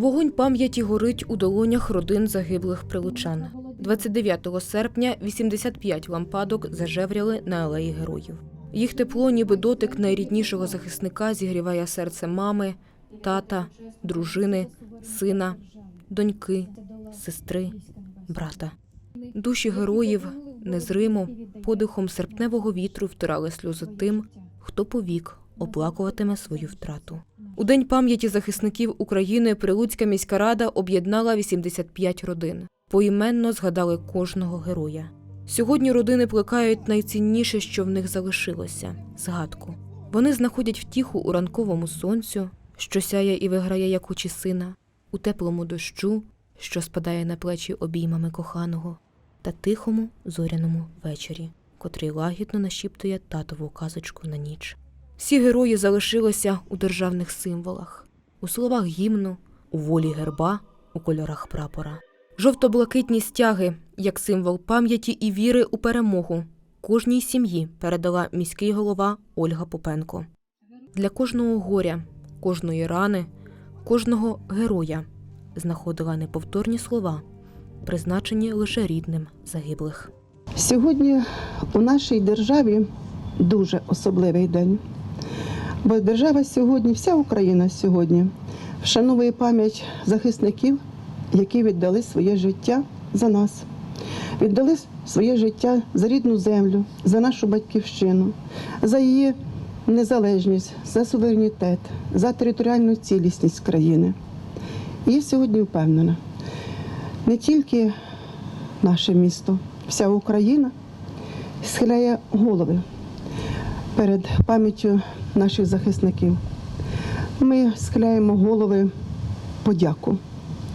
Вогонь пам'яті горить у долонях родин загиблих прилучан. 29 серпня 85 лампадок зажевряли на алеї героїв. Їх тепло, ніби дотик найріднішого захисника, зігріває серце мами, тата, дружини, сина, доньки, сестри, брата. Душі героїв незримо подихом серпневого вітру втирали сльози тим, хто повік оплакуватиме свою втрату. У день пам'яті захисників України Прилуцька міська рада об'єднала 85 родин. Поіменно згадали кожного героя. Сьогодні родини плекають найцінніше, що в них залишилося згадку. Вони знаходять втіху у ранковому сонцю, що сяє і виграє як очі сина, у теплому дощу, що спадає на плечі обіймами коханого, та тихому зоряному вечорі, котрий лагідно нашіптує татову казочку на ніч. Всі герої залишилися у державних символах, у словах гімну, у волі герба, у кольорах прапора. Жовто-блакитні стяги, як символ пам'яті і віри у перемогу, кожній сім'ї передала міський голова Ольга Попенко. Для кожного горя, кожної рани, кожного героя знаходила неповторні слова, призначені лише рідним загиблих. Сьогодні у нашій державі дуже особливий день. Бо держава сьогодні, вся Україна сьогодні вшановує пам'ять захисників, які віддали своє життя за нас, віддали своє життя за рідну землю, за нашу батьківщину, за її незалежність, за суверенітет, за територіальну цілісність країни. І я сьогодні впевнена, не тільки наше місто, вся Україна схиляє голови перед пам'яттю наших захисників. Ми схиляємо голови подяку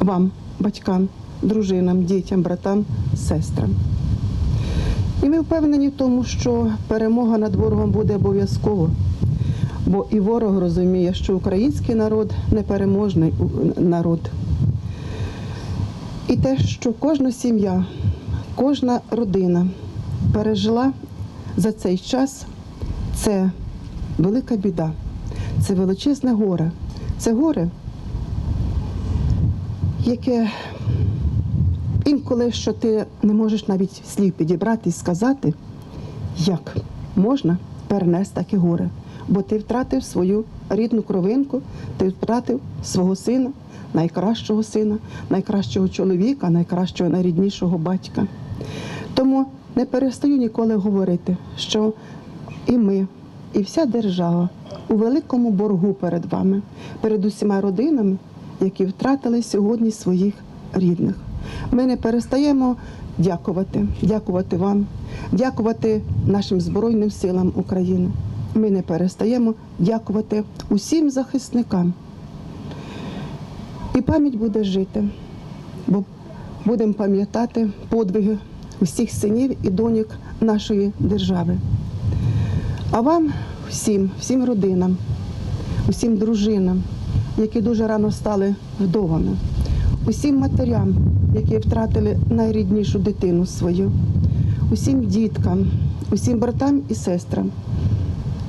вам, батькам, дружинам, дітям, братам, сестрам. І ми впевнені в тому, що перемога над ворогом буде обов'язково. Бо і ворог розуміє, що український народ непереможний народ. І те, що кожна сім'я, кожна родина пережила за цей час, це велика біда, це величезне горе. Це горе, яке інколи що ти не можеш навіть слів підібрати і сказати, як можна перенести таке горе. Бо ти втратив свою рідну кровинку, ти втратив свого сина, найкращого сина, найкращого чоловіка, найкращого найріднішого батька. Тому не перестаю ніколи говорити, що і ми, і вся держава у великому боргу перед вами, перед усіма родинами, які втратили сьогодні своїх рідних. Ми не перестаємо дякувати, дякувати вам, дякувати нашим Збройним силам України. Ми не перестаємо дякувати усім захисникам. І пам'ять буде жити, бо будемо пам'ятати подвиги усіх синів і доньок нашої держави. А вам всім, всім родинам, усім дружинам, які дуже рано стали вдовами, усім матерям, які втратили найріднішу дитину свою, усім діткам, усім братам і сестрам.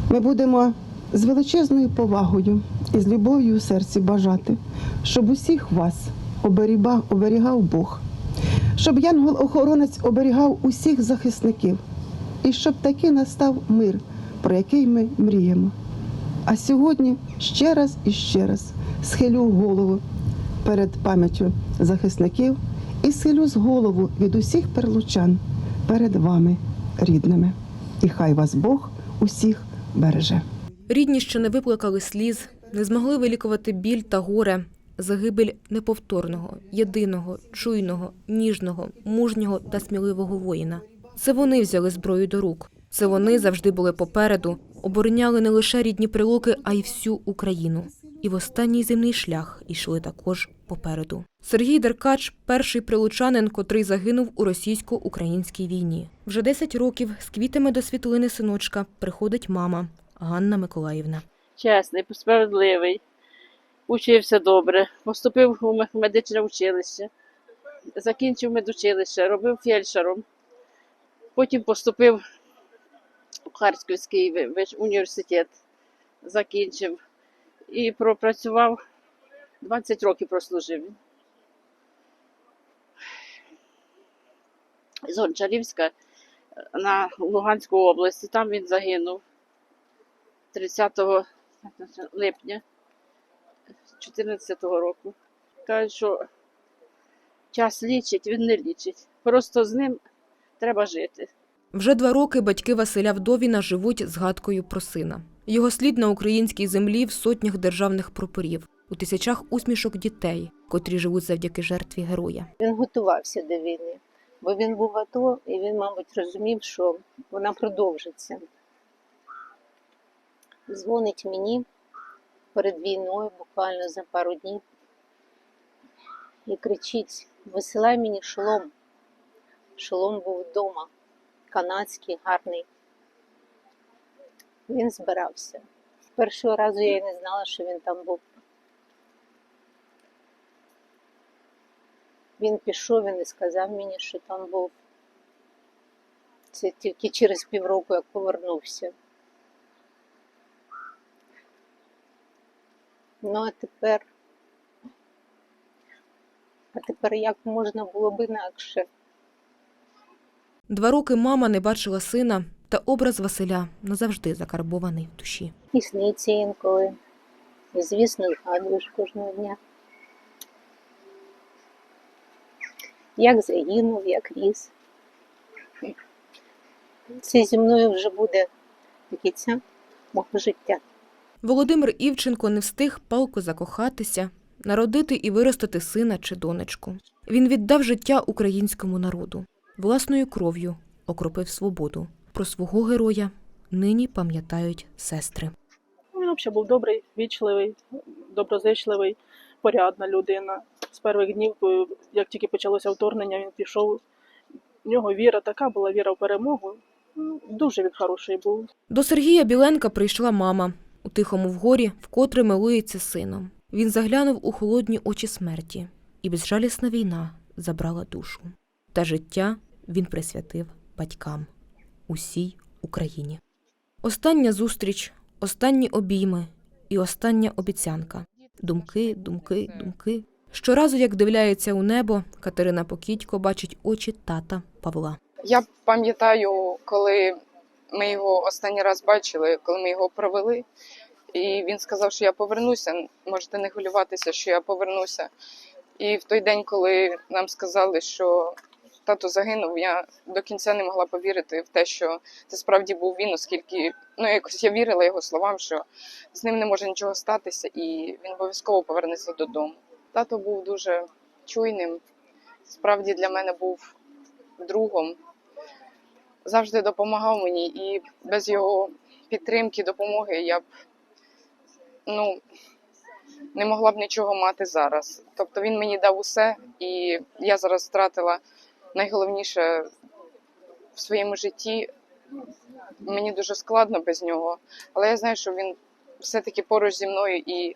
Ми будемо з величезною повагою і з любов'ю у серці бажати, щоб усіх вас оберігав, Бог, щоб янгол-охоронець оберігав усіх захисників, і щоб таки настав мир, про який ми мріємо. А сьогодні ще раз і ще раз схилю голову перед пам'яттю захисників і схилю з голову від усіх перлучан перед вами, рідними. І хай вас Бог усіх береже. Рідні, що не виплакали сліз, не змогли вилікувати біль та горе, загибель неповторного, єдиного, чуйного, ніжного, мужнього та сміливого воїна. Це вони взяли зброю до рук. Це вони завжди були попереду, обороняли не лише рідні прилуки, а й всю Україну. І в останній земний шлях йшли також попереду. Сергій Деркач перший прилучанин, котрий загинув у російсько-українській війні. Вже 10 років з квітами до світлини синочка приходить мама Ганна Миколаївна. чесний, справедливий, учився добре, поступив у медичне училище, закінчив медучилище, робив фельдшером. Потім поступив Харківський виш- університет, закінчив і пропрацював 20 років прослужив. З Гончарівська е, на Луганську області. Там він загинув 30 липня 2014 року. Кажуть, що час лічить, він не лічить. Просто з ним треба жити. Вже два роки батьки Василя Вдовіна живуть згадкою про сина. Його слід на українській землі в сотнях державних прапорів, у тисячах усмішок дітей, котрі живуть завдяки жертві героя. Він готувався до війни, бо він був АТО і він, мабуть, розумів, що вона продовжиться. Дзвонить мені перед війною, буквально за пару днів, і кричить: висилай мені шолом. Шолом був вдома, канадський, гарний. Він збирався. Першого разу я й не знала, що він там був. Він пішов, він і сказав мені, що там був. Це тільки через півроку, як повернувся. Ну, а тепер. А тепер як можна було б інакше? Два роки мама не бачила сина, та образ Василя назавжди закарбований в душі. І сниться інколи. І, звісно, згадуєш кожного дня. Як загинув, як ріс. Це зі мною вже буде до кінця мого життя. Володимир Івченко не встиг палко закохатися, народити і виростити сина чи донечку. Він віддав життя українському народу, власною кров'ю окропив свободу. Про свого героя нині пам'ятають сестри. Він взагалі був добрий, вічливий, доброзичливий, порядна людина. З перших днів, як тільки почалося вторгнення, він пішов. В нього віра така була, віра в перемогу. Ну, Дуже він хороший був. До Сергія Біленка прийшла мама у тихому вгорі, вкотре милується сином. Він заглянув у холодні очі смерті, і безжалісна війна забрала душу. Та життя він присвятив батькам усій Україні. Остання зустріч, останні обійми і остання обіцянка. Думки, думки, думки. Щоразу, як дивляється у небо, Катерина Покітько бачить очі тата Павла. Я пам'ятаю, коли ми його останній раз бачили, коли ми його провели, і він сказав, що я повернуся. Можете не хвилюватися, що я повернуся. І в той день, коли нам сказали, що тато загинув, я до кінця не могла повірити в те, що це справді був він, оскільки ну якось я вірила його словам, що з ним не може нічого статися, і він обов'язково повернеться додому. Тато був дуже чуйним. Справді для мене був другом завжди допомагав мені, і без його підтримки, допомоги я б ну, не могла б нічого мати зараз. Тобто він мені дав усе, і я зараз втратила найголовніше в своєму житті. Мені дуже складно без нього, але я знаю, що він все-таки поруч зі мною і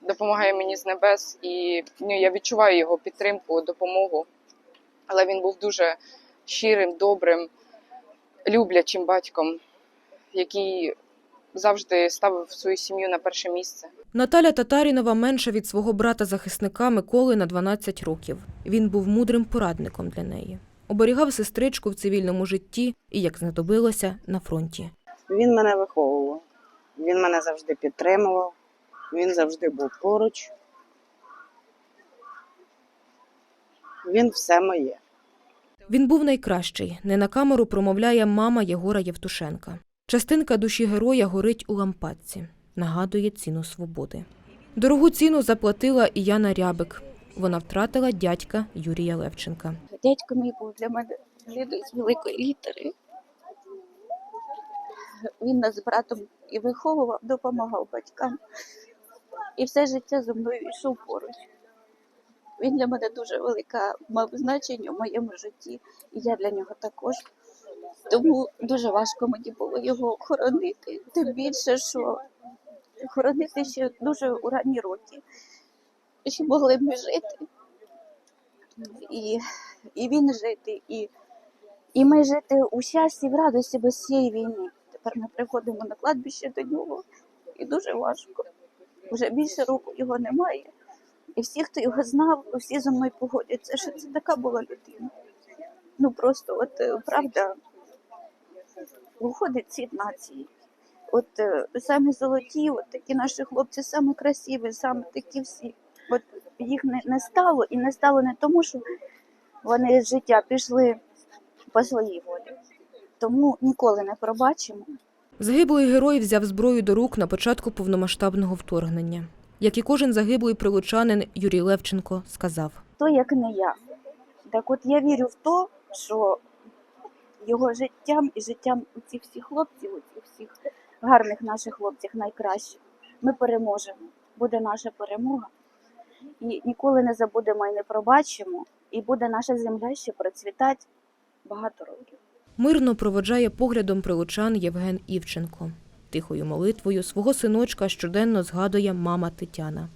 допомагає мені з небес, і ну, я відчуваю його підтримку, допомогу. Але він був дуже щирим, добрим, люблячим батьком, який завжди ставив свою сім'ю на перше місце. Наталя Татарінова менша від свого брата-захисника Миколи на 12 років. Він був мудрим порадником для неї. Оберігав сестричку в цивільному житті і, як знадобилося, на фронті. Він мене виховував. Він мене завжди підтримував. Він завжди був поруч. Він все моє. Він був найкращий. Не на камеру промовляє мама Єгора Євтушенка. Частинка душі героя горить у лампадці, нагадує ціну свободи. Дорогу ціну заплатила і Яна Рябик. Вона втратила дядька Юрія Левченка. Дядько мій був для мене людиною з великої літери. Він нас з братом і виховував, допомагав батькам. І все життя зі мною йшов поруч. Він для мене дуже велика мав значення в моєму житті, і я для нього також. Тому дуже важко мені було його хоронити. Тим більше, що хоронити ще дуже у ранні роки. Ще могли б ми жити. І, і він жити, і, і ми жити у щасті, в радості без цієї війни. Тепер ми приходимо на кладбище до нього, і дуже важко. Вже більше року його немає. І всі, хто його знав, всі зі мною погодяться, що це така була людина. Ну просто, от е, правда, виходить цвіт нації. От е, самі золоті, от такі наші хлопці, самі красиві, самі такі всі. От їх не, не стало і не стало не тому, що вони з життя пішли по своїй волі. Тому ніколи не пробачимо. Загиблий герой взяв зброю до рук на початку повномасштабного вторгнення. Як і кожен загиблий прилучанин Юрій Левченко сказав. то як не я. Так от я вірю в те, що його життям і життям цих всіх хлопців, цих всіх гарних наших хлопців найкраще. Ми переможемо. Буде наша перемога. І ніколи не забудемо і не пробачимо. І буде наша земля ще процвітати багато років. Мирно проводжає поглядом прилучан Євген Івченко. Тихою молитвою свого синочка щоденно згадує мама Тетяна.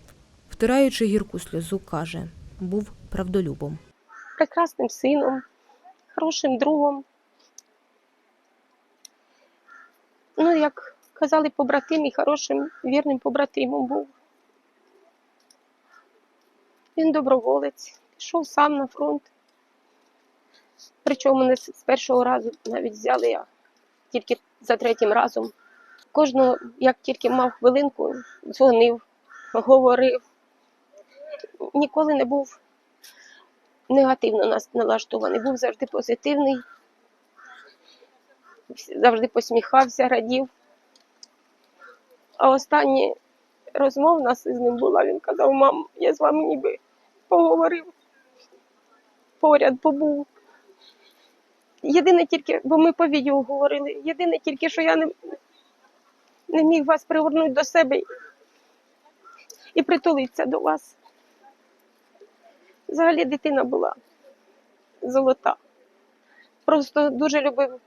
Втираючи гірку сльозу, каже, був правдолюбом. прекрасним сином, хорошим другом. Ну, як казали побратим, і хорошим, вірним побратимом був. Він доброволець, пішов сам на фронт. Причому мене з першого разу навіть взяли я тільки за третім разом. Кожного, як тільки мав хвилинку, дзвонив, говорив. Ніколи не був негативно налаштований, був завжди позитивний, завжди посміхався, радів. А останні розмова у нас із ним була, він казав, мам, я з вами ніби поговорив, поряд побув. Єдине тільки, бо ми по відео говорили, єдине тільки, що я не, не міг вас привернути до себе і притулитися до вас. Взагалі дитина була золота. Просто дуже любив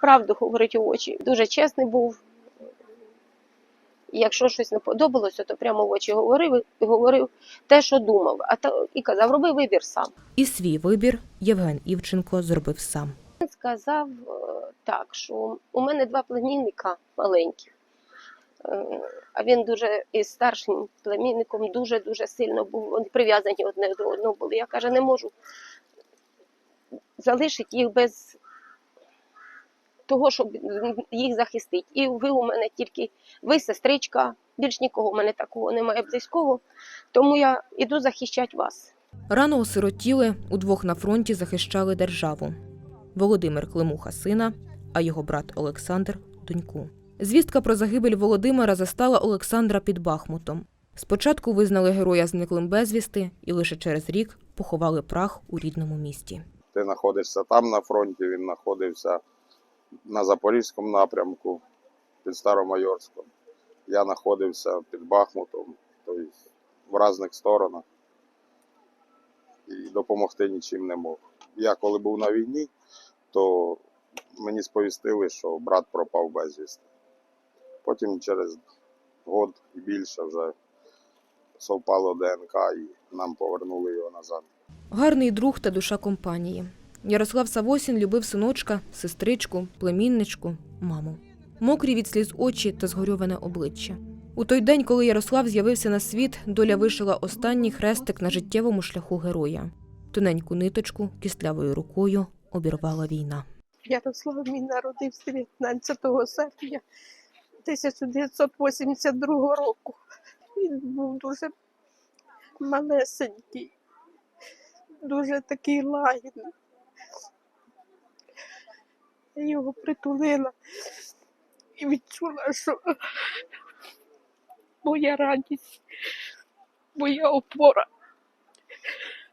правду говорити у очі. Дуже чесний був. І Якщо щось не подобалося, то прямо в очі говорив і говорив те, що думав, а то і казав, роби вибір сам. І свій вибір Євген Івченко зробив сам. Він сказав е, так, що у мене два племінника маленьких, Е, а він дуже із старшим племінником дуже-дуже сильно був. Вони прив'язані одне до одного були. Я каже, не можу залишити їх без того, щоб їх захистити. І ви у мене тільки ви, сестричка, більш нікого у мене такого немає близького, тому я іду захищати вас. Рано осиротіли, удвох на фронті захищали державу. Володимир Климуха сина, а його брат Олександр доньку. Звістка про загибель Володимира застала Олександра під Бахмутом. Спочатку визнали героя зниклим безвісти і лише через рік поховали прах у рідному місті. Ти знаходишся там на фронті, він знаходився на Запорізькому напрямку під Старомайорськом. Я знаходився під Бахмутом, тобто в різних сторонах. І допомогти нічим не мог. Я коли був на війні, то мені сповістили, що брат пропав безвісти. Потім через год і більше вже совпало ДНК і нам повернули його назад. Гарний друг та душа компанії. Ярослав Савосін любив синочка, сестричку, племінничку, маму. Мокрі від сліз очі та згорьоване обличчя. У той день, коли Ярослав з'явився на світ, доля вишила останній хрестик на життєвому шляху героя. Тоненьку ниточку кістлявою рукою обірвала війна. Ярослав мій народився 19 серпня 1982 року. Він був дуже малесенький, дуже такий лагідний. Я його притулила і відчула, що моя радість, моя опора.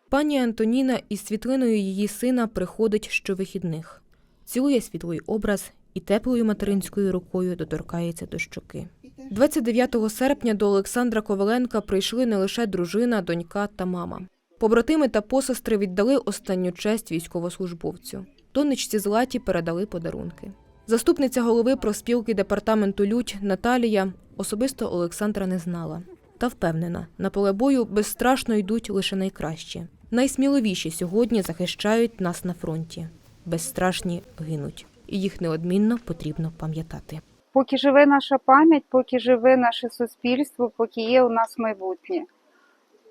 Пані Антоніна із світлиною її сина приходить щовихідних, цілує світлий образ і теплою материнською рукою доторкається до щоки. 29 серпня до Олександра Коваленка прийшли не лише дружина, донька та мама. Побратими та посестри віддали останню честь військовослужбовцю. Донечці Златі передали подарунки. Заступниця голови профспілки департаменту Лють Наталія особисто Олександра не знала. Та впевнена, на поле бою безстрашно йдуть лише найкращі. Найсміливіші сьогодні захищають нас на фронті. Безстрашні гинуть, і їх неодмінно потрібно пам'ятати. Поки живе наша пам'ять, поки живе наше суспільство, поки є у нас майбутнє.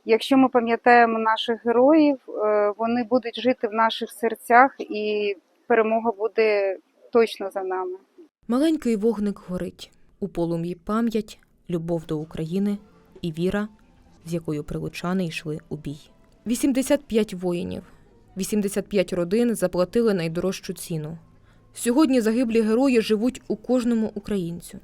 Якщо ми пам'ятаємо наших героїв, е, вони будуть жити в наших серцях, і перемога буде точно за нами. Маленький вогник горить. У полум'ї пам'ять, любов до України і віра, з якою прилучани йшли у бій. 85 воїнів, 85 родин заплатили найдорожчу ціну. Сьогодні загиблі герої живуть у кожному українцю,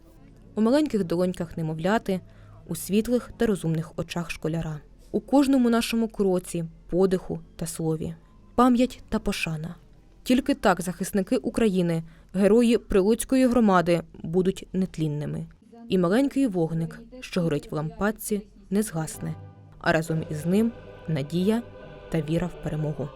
у маленьких долоньках немовляти, у світлих та розумних очах школяра, у кожному нашому кроці, подиху та слові, пам'ять та пошана. Тільки так захисники України, герої Прилуцької громади, будуть нетлінними. І маленький вогник, що горить в лампадці, не згасне, а разом із ним надія та віра в перемогу.